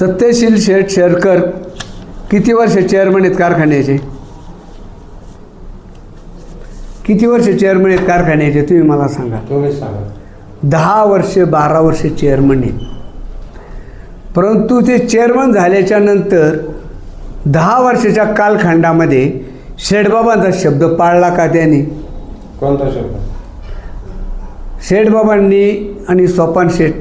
सत्यशील शेठ शेरकर किती वर्ष चेअरमन आहेत कारखान्याचे? किती वर्ष चेअरमन आहेत कारखान्याचे? तुम्ही मला सांगा. दहा वर्ष बारा वर्ष चेअरमन आहेत. परंतु ते चेअरमन झाल्याच्यानंतर दहा वर्षाच्या कालखंडामध्ये शेठबाबांचा शब्द पाळला का त्यांनी? कोणता शब्द? शेठबाबांनी आणि सोपान शेठ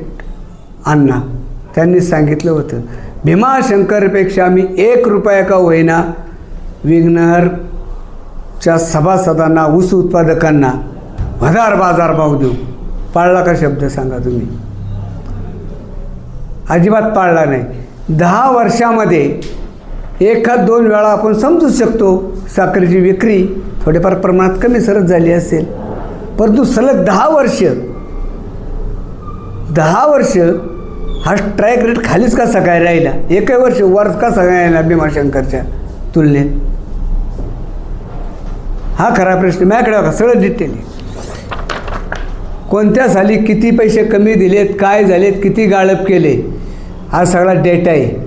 अण्णा. त्यांनी सांगितलं होतं भीमाशंकरपेक्षा मी एक रुपया का होईना विघ्नहरच्या सभासदांना ऊस उत्पादकांना हजार बाजार भाव देऊ? पाळला का शब्द सांगा तुम्ही? अजिबात पाळला नाही. दहा वर्षामध्ये एखाद दोन वेळा आपण समजू शकतो साखरेची विक्री थोडेफार प्रमाणात कमी सरत झाली असेल. परंतु सलग दहा वर्ष दहा वर्ष हा स्ट्राईक रेट खालीच का सकाळी राहिला? एकही वर्ष वर का सकाळी राहिला भीमाशंकरच्या तुलनेत? हा खरा प्रश्न माझ्याकडे बघा सगळं डिटेल कोणत्या साली किती पैसे कमी दिलेत काय झालेत किती गाळप केले? हा सगळा डेटा आहे.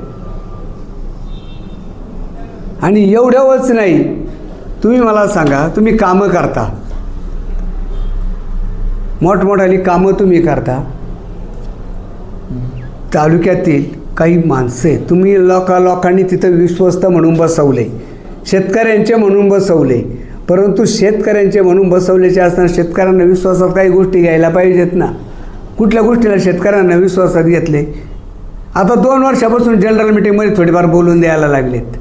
आणि एवढ्यावरच नाही तुम्ही मला सांगा तुम्ही कामं करता. मोठमोठाली कामं तुम्ही करता. तालुक्यातील काही माणसं तुम्ही लोका लोकांनी तिथं विश्वस्त म्हणून बसवले. शेतकऱ्यांचे म्हणून बसवले. परंतु शेतकऱ्यांचे म्हणून बसवल्याचे असताना शेतकऱ्यांना विश्वासात काही गोष्टी घ्यायला पाहिजेत ना? कुठल्या गोष्टीला शेतकऱ्यांना विश्वासात घेतले? आता दोन वर्षापासून जनरल मिटिंगमध्ये थोडीफार बोलून द्यायला लागलेत.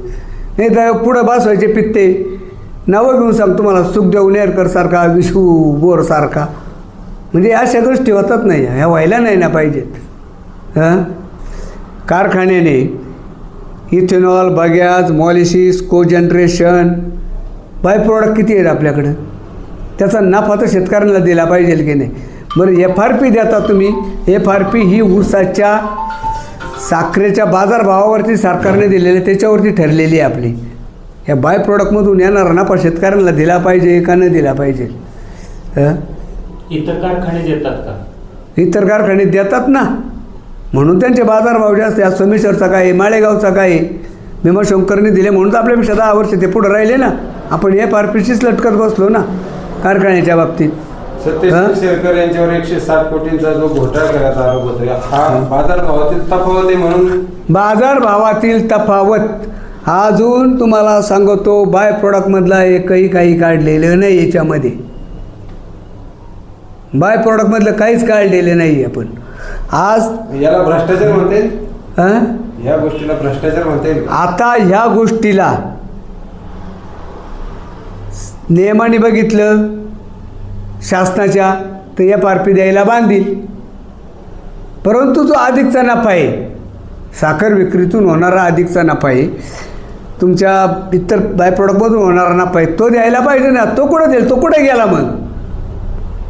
नाही तर पुढं बसवायचे पित्ते नावं घेऊन सांग तुम्हाला सुखदेव नेरकरसारखा विष्णू विशू म्हणजे अशा गोष्टी होतात नाही ह्या व्हायला नाही ना पाहिजेत. कारखान्याने ethanol bagasse molasses cogeneration by product किती आहेत आपल्याकडं? त्याचा नफा तर शेतकऱ्यांना दिला पाहिजे की नाही. बरं एफ आर पी देता तुम्ही. एफ आर पी ही ऊसाच्या साखरेच्या बाजारभावावरती सरकारने दिलेली त्याच्यावरती ठरलेली आहे आपली. या बाय प्रॉडक्टमधून येणारा नफा शेतकऱ्यांना दिला पाहिजे का नाही दिला पाहिजे? हं? इतर कारखाने देतात का? इतर कारखाने देतात ना. म्हणून त्यांचे बाजारभाव जास्त आहे. सोमेश्वरचा काय माळेगावचा काय. भीमाशंकरने दिले म्हणून तर आपल्यापेक्षा दहा वर्ष ते पुढे राहिले ना. आपण आर पीशीच लटकत बसलो ना कारखान्याच्या बाबतीत. हा? शेरकर यांच्यावर एकशे साठ कोटींचा जो घोटाळा आरोप होतो हा बाजारभावातील तफावत आहे म्हणून? बाजारभावातील तफावत. अजून तुम्हाला सांगतो बाय प्रॉडक्टमधला एकही काही काढलेलं नाही याच्यामध्ये. बाय प्रॉडक्टमधलं काहीच काढलेलं नाही आपण. आज याला भ्रष्टाचार म्हणता हं? या गोष्टीला भ्रष्टाचार म्हणता आता ह्या गोष्टीला नियमाने बघितलं शासनाच्या तर एफ आर पी द्यायला बांधील. परंतु जो अधिकचा नफा आहे. साखर विक्रीतून होणारा अधिकचा नफा आहे. तुमच्या इतर बाय प्रॉडक्टमधून होणारा नफा आहे. तो द्यायला पाहिजे ना. तो कुठं देईल? तो कुठे गेला मग?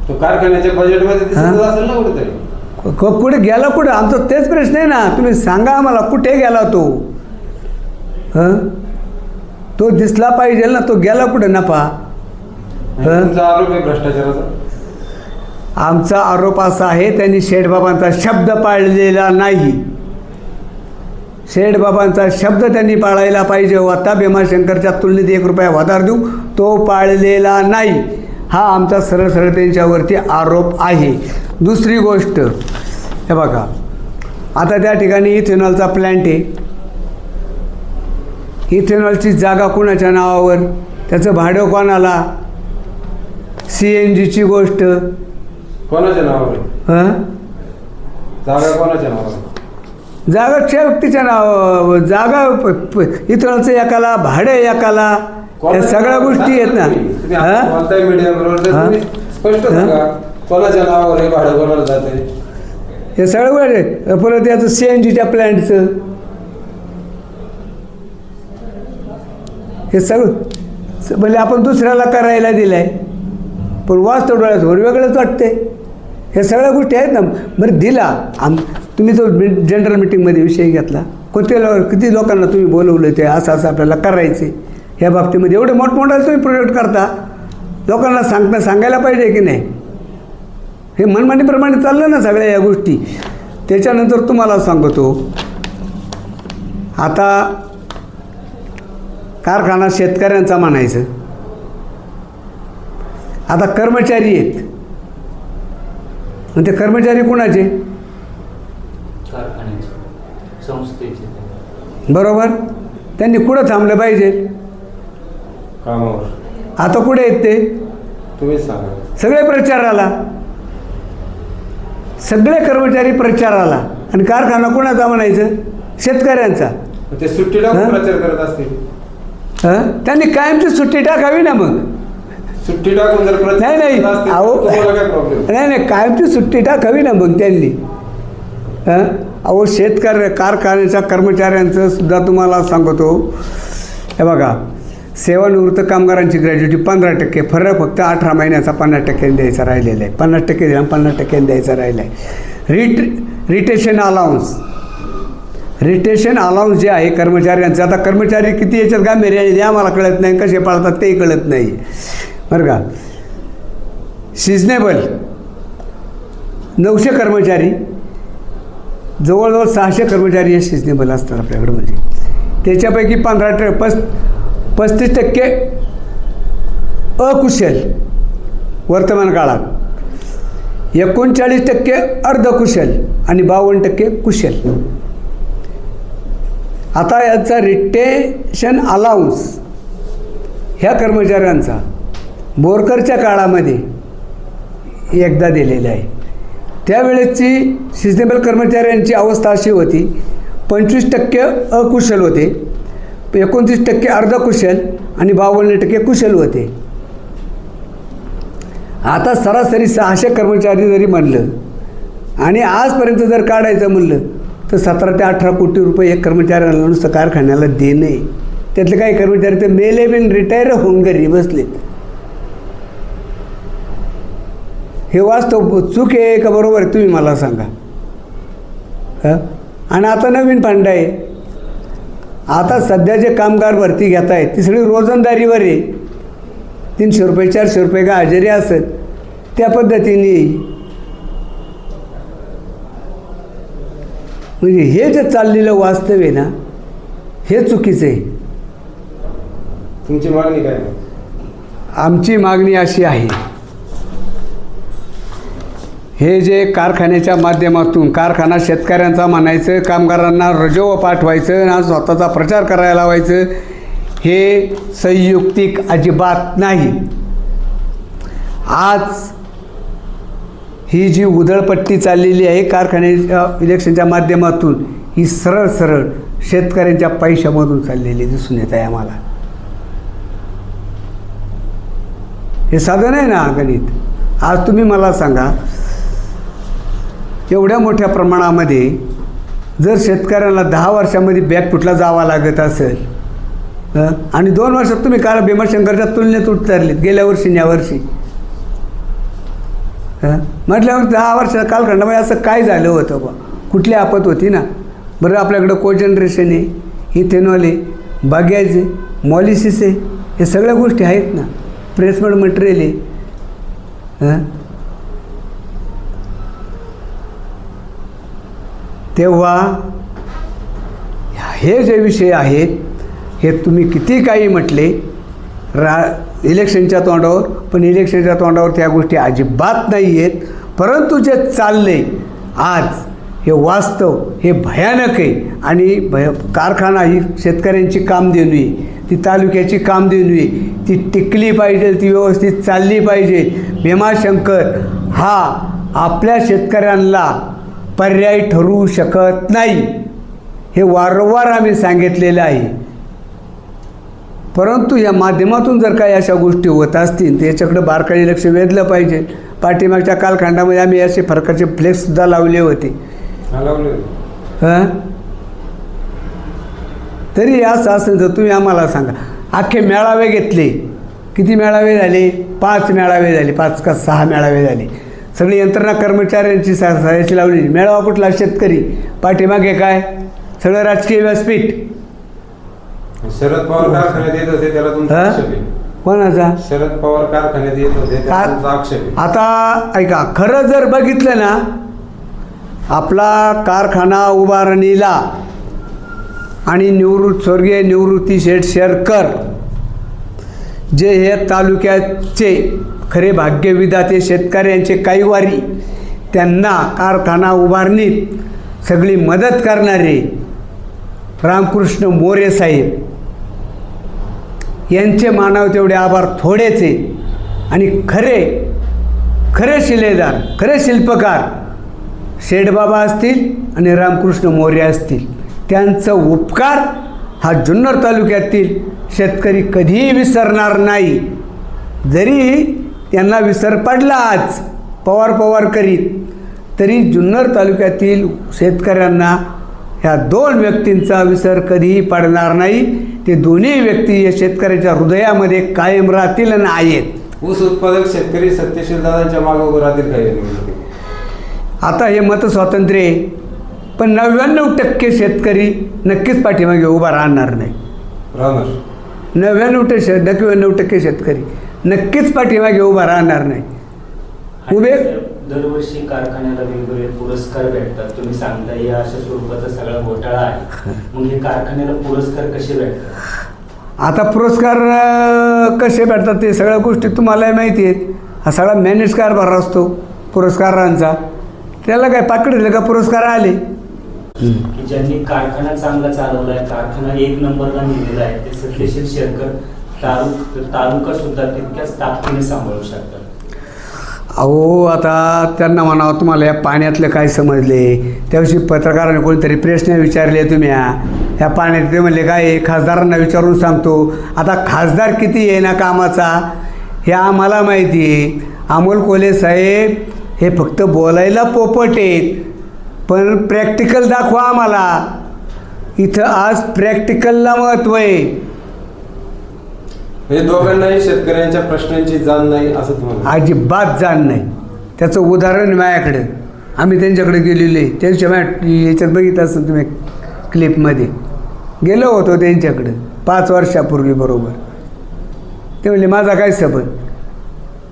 तो कारखान्याच्या बजेटमध्ये कुठे गेला कुठं? आमचा तेच प्रश्न आहे ना. तुम्ही सांगा आम्हाला कुठे गेला तो? हं? तो दिसला पाहिजे ना तो गेला कुठं नफा? तुमचा आरोप आहे भ्रष्टाचाराचा. आमचा आरोप असा आहे त्यांनी शेठबाबांचा शब्द पाळलेला नाही. शेठबाबांचा शब्द त्यांनी पाळायला पाहिजे. होता भीमाशंकरच्या तुलनेत एक रुपया वधार देऊ तो पाळलेला नाही. हा आमचा सरळ सरळ त्यांच्यावरती आरोप आहे. दुसरी गोष्ट हे बघा. आता त्या ठिकाणी इथेनॉलचा प्लॅन्ट आहे. इथेनॉलची जागा कुणाच्या नावावर? त्याचं भाडं कोणाला? सी एन जीची गोष्ट. कोणाच्या नावावर? हं? जागा कोणाच्या नावावर? जागा व्यक्तीच्या नाव जागा इतरांचं एकाला भाडे एकाला. या कोणाच्या सगळ्या गोष्टी आहेत ना. हा? तुम्ही स्पष्ट? सांगा कोणाच्या नावावर आहे भाडं कोणाला जाते? सगळं आहेत. परत याचं सी एन जीच्या प्लॅन्टचं हे सगळं म्हणजे आपण दुसऱ्याला करायला दिलं आहे पण वास्तव डोळ्यासमोर वेगळंच वाटते हे सगळ्या गोष्टी आहेत ना. बरं दिला. आम तुम्ही तो जनरल मिटिंगमध्ये विषय घेतला. कोणत्या किती लोकांना तुम्ही बोलवलं ते असं असं आपल्याला करायचे ह्या बाबतीमध्ये एवढे मोठमोठा तुम्ही प्रोजेक्ट करता लोकांना सांगता सांगायला पाहिजे की नाही? हे मनमानीप्रमाणे चाललं ना सगळ्या या गोष्टी. त्याच्यानंतर तुम्हाला सांगतो आता कारखाना शेतकऱ्यांचा म्हणायचं. आता कर्मचारी आहेत. मग ते कर्मचारी कुणाचे? बरोबर? त्यांनी कुठं थांबलं पाहिजे? कामावर. आता कुठे आहेत ते? तुम्हीच सांगा. सगळे प्रचाराला? सगळे कर्मचारी प्रचाराला. आणि कारखाना कोणाचा म्हणायचं? शेतकऱ्यांचा. ते सुट्टी टाकून? प्रचार करत असतील? त्यांनी कायमची सुट्टी टाकावी ना मग. सुट्टी टाकून जर नाही नाही. नाही नाही. कायमची सुट्टी टाकावी ना मग त्यांनी. हं? अहो शेतकरी कारखान्याच्या कर्मचाऱ्यांचं सुद्धा तुम्हाला सांगतो. हे बघा. सेवानिवृत्त कामगारांची ग्रॅज्युटी पंधरा टक्के फरक फक्त अठरा महिन्याचा पन्नास टक्क्यांनी द्यायचा राहिलेला आहे. पन्नास टक्के दिला पन्नास टक्क्यांनी द्यायचा राहिला आहे. रिट रिटेशन अलाउन्स रिटेशन अलाउन्स जे आहे कर्मचाऱ्यांचं आता कर्मचारी किती याच्यात गांभीर्याने द्या मला कळत नाही. कसे पाळतात तेही कळत नाही. बरं का? सिजनेबल नऊशे कर्मचारी. जवळजवळ सहाशे कर्मचारी हे सिजनेबल असतात आपल्याकडं म्हणजे. त्याच्यापैकी पंधरा ट पस पस्तीस टक्के अकुशल वर्तमान काळात. एकोणचाळीस टक्के अर्धकुशल आणि बावन्न टक्के कुशल. आता याचा रिटेशन अलाउन्स ह्या कर्मचाऱ्यांचा बोरकरच्या काळामध्ये एकदा दिलेला आहे. त्यावेळेसची सिजनेबल कर्मचाऱ्यांची अवस्था अशी होती पंचवीस टक्के अकुशल होते. एकोणतीस टक्के अर्धकुशल आणि बावन्न टक्के कुशल होते. आता सरासरी सहाशे कर्मचारी जरी म्हणलं आणि आजपर्यंत जर काढायचं म्हणलं तर सतरा ते अठरा कोटी रुपये एक कर्मचाऱ्याला नुसतं कारखान्याला देणे. त्यातले काही कर्मचारी ते मेले बिन रिटायर होऊन घरी बसलेत. हे वास्तव चूक आहे का बरोबर तुम्ही मला सांगा. आणि आता नवीन फंड आहे. आता सध्या जे कामगार भरती घेत आहेत ती सगळी रोजंदारीवर आहे तीनशे रुपये चारशे रुपये का हजेरी असत त्या पद्धतीने. म्हणजे हे जे चाललेलं वास्तव आहे ना हे चुकीचं आहे तुमची मागणी काय? आमची मागणी अशी आहे हे जे कारखान्याच्या माध्यमातून कारखाना शेतकऱ्यांचा म्हणायचं कामगारांना रजोव पाठवायचं आणि स्वतःचा प्रचार करायला लावायचं हे संयुक्तिक अजिबात नाही. आज ही जी उधळपट्टी चाललेली आहे कारखान्याच्या इलेक्शनच्या माध्यमातून ही सरळ सरळ शेतकऱ्यांच्या पैशामधून चाललेली दिसून येत आहे आम्हाला. हे साधन आहे ना गणित? आज तुम्ही मला सांगा एवढ्या मोठ्या प्रमाणामध्ये जर शेतकऱ्यांना दहा वर्षामध्ये बॅग कुठला जावा लागत असेल आणि दोन वर्षात तुम्ही काल भीमाशंकरच्या तुलनेत उतरलीत गेल्या वर्षी यावर्षी या वर्षी. हं? म्हटल्यावर दहा वर्ष कालखंडामध्ये असं काय झालं होतं बा कुठली आपत होती ना? बरं आपल्याकडं को जनरेशन आहे इथेनॉल आहे बागॅज आहे मॉलिसिस आहे हे सगळ्या गोष्टी आहेत ना? प्रेसमेंट मटेरियल आहे. तेव्हा हे जे विषय आहेत हे तुम्ही किती काही म्हटले रा इलेक्शनच्या तोंडावर पण इलेक्शनच्या तोंडावर त्या गोष्टी अजिबात नाही आहेत. परंतु जे चालले आज हे वास्तव हे भयानक आहे. आणि भय कारखाना ही शेतकऱ्यांची कामधेनू आहे ती तालुक्याची कामधेनू आहे. ती टिकली पाहिजे ती व्यवस्थित चालली पाहिजे. भीमाशंकर हा आपल्या शेतकऱ्यांना पर्याय ठरवू शकत नाही. हे वारंवार आम्ही सांगितलेलं आहे. परंतु या माध्यमातून जर काही अशा गोष्टी होत असतील तर याच्याकडे बारकाई लक्ष वेधलं पाहिजे. पाठीमागच्या कालखंडामध्ये आम्ही असे फरकाचे फ्लेक्ससुद्धा लावले होते. हा, तरी असं असेल तर तुम्ही आम्हाला सांगा अख्खे मेळावे घेतले. किती मेळावे झाले? पाच मेळावे झाले. पाच का सहा मेळावे झाले. सगळी यंत्रणा कर्मचाऱ्यांची सा सायाची लावली. मेळावा कुठला? शेतकरी. पाठीमागे काय? सगळं राजकीय व्यासपीठ. शरद पवार कारखान्यात येत होते त्याला तुमचा कोणाचा? शरद पवार कारखान्यात येत होते आता ऐका खरं जर बघितलं ना आपला कारखाना उभारणीला आणि निवृत्त स्वर्गीय निवृत्ती शेठ शेरकर जे हे तालुक्याचे खरे भाग्यविदाते शेतकऱ्यांचे काहीवारी त्यांना कारखाना उभारणीत सगळी मदत करणारे रामकृष्ण मोरे साहेब. यांचे मानव तेवढे आभार थोडेचे आणि खरे खरे शिलेदार खरे शिल्पकार शेठबाबा असतील आणि रामकृष्ण मोरे असतील. त्यांचा उपकार हा जुन्नर तालुक्यातील शेतकरी कधीही विसरणार नाही. जरी त्यांना विसर पडला आज पवार पवार करीत. तरी जुन्नर तालुक्यातील शेतकऱ्यांना ह्या दोन व्यक्तींचा विसर कधीही पडणार नाही. ते दोन्ही व्यक्ती या शेतकऱ्याच्या हृदयामध्ये कायम राहतील आणि आहेत. ऊस उत्पादक शेतकरी सत्यशील दादांच्या मागे उभं राहतील काही आता हे मतस्वातंत्र्य आहे. पण नव्याण्णव टक्के शेतकरी नक्कीच पाठीमागे उभा राहणार नाही. राहणार. नव्याण्णव टक्के नव्याण्णव टक्के शेतकरी. नक्कीच पाठीमागे उभा राहणार नाही. उभे दरवर्षी कारखान्याला वेगवेगळे पुरस्कार भेटतात. तुम्ही सांगता या अशा स्वरूपाचा सगळा घोटाळा आहे. मग हे कारखान्याला पुरस्कार कसे भेटतात? आता पुरस्कार कसे भेटतात ते सगळ्या गोष्टी तुम्हालाही माहिती आहेत. हा सगळा मॅनेज कारभार असतो पुरस्कारांचा. त्याला काय पाकडले का पुरस्कार आले? की ज्यांनी कारखाना चांगला चालवलाय कारखाना एक नंबरला नेलेला आहे ते सत्यशील शेरकर तालुका सुद्धा तितक्याच ताकदीने सांभाळू शकतात. अहो आता त्यांना म्हणावं तुम्हाला या पाण्यातलं काय समजले? त्याविषयी पत्रकाराने कोणीतरी प्रश्न विचारले तुम्ही या ह्या पाण्यात ते म्हणले काय खासदारांना विचारून सांगतो? आता खासदार किती आहे ना कामाचा? हे आम्हाला माहिती आहे. अमोल कोले साहेब हे फक्त बोलायला पोपट आहेत पण प्रॅक्टिकल दाखवा आम्हाला. इथं आज प्रॅक्टिकलला महत्त्व आहे. हे दोघांनाही शेतकऱ्यांच्या प्रश्नांची जाण नाही असं तुम्हाला अजिबात जाण नाही. त्याचं उदाहरण माझ्याकडे. आम्ही त्यांच्याकडे गेलेले त्यांच्या याच्यात बघितलं असेल तुम्ही क्लिपमध्ये गेलो होतो त्यांच्याकडे. पाच वर्षापूर्वी बरोबर. ते म्हणले माझा काय सबंध?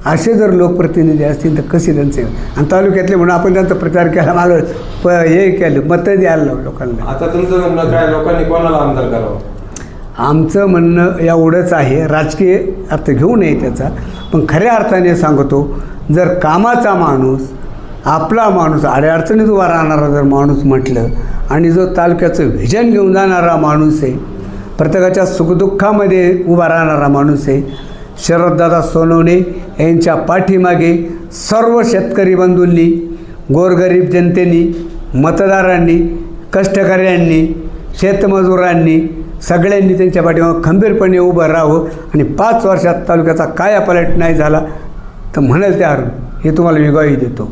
असे जर लोकप्रतिनिधी असतील तर कसे त्यांचे? आणि तालुक्यातले म्हणून आपण त्यांचा प्रचार केला मागं प हे केलं मतं द्यायला लोकांना. आता तुमचं म्हणणं काय? लोकांनी कोणाला आमदार करावं? आमचं म्हणणं एवढंच आहे. राजकीय अर्थ घेऊ नये त्याचा. पण खऱ्या अर्थाने सांगतो जर कामाचा माणूस आपला माणूस अडचणीत उभा राहणारा जर माणूस म्हटलं आणि जो तालुक्याचं व्हिजन घेऊन जाणारा माणूस आहे प्रत्येकाच्या सुखदुःखामध्ये उभा राहणारा माणूस आहे शरददादा सोनवणे यांच्या पाठीमागे सर्व शेतकरी बंधूंनी गोरगरीब जनतेनी मतदारांनी कष्टकऱ्यांनी शेतमजुरांनी सगळ्यांनी त्यांच्या पाठीमागं खंबीरपणे उभं राहावं आणि पाच वर्षात तालुक्याचा कायापालट नाही झाला तर म्हणेल त्या हे तुम्हाला विगाही देतो.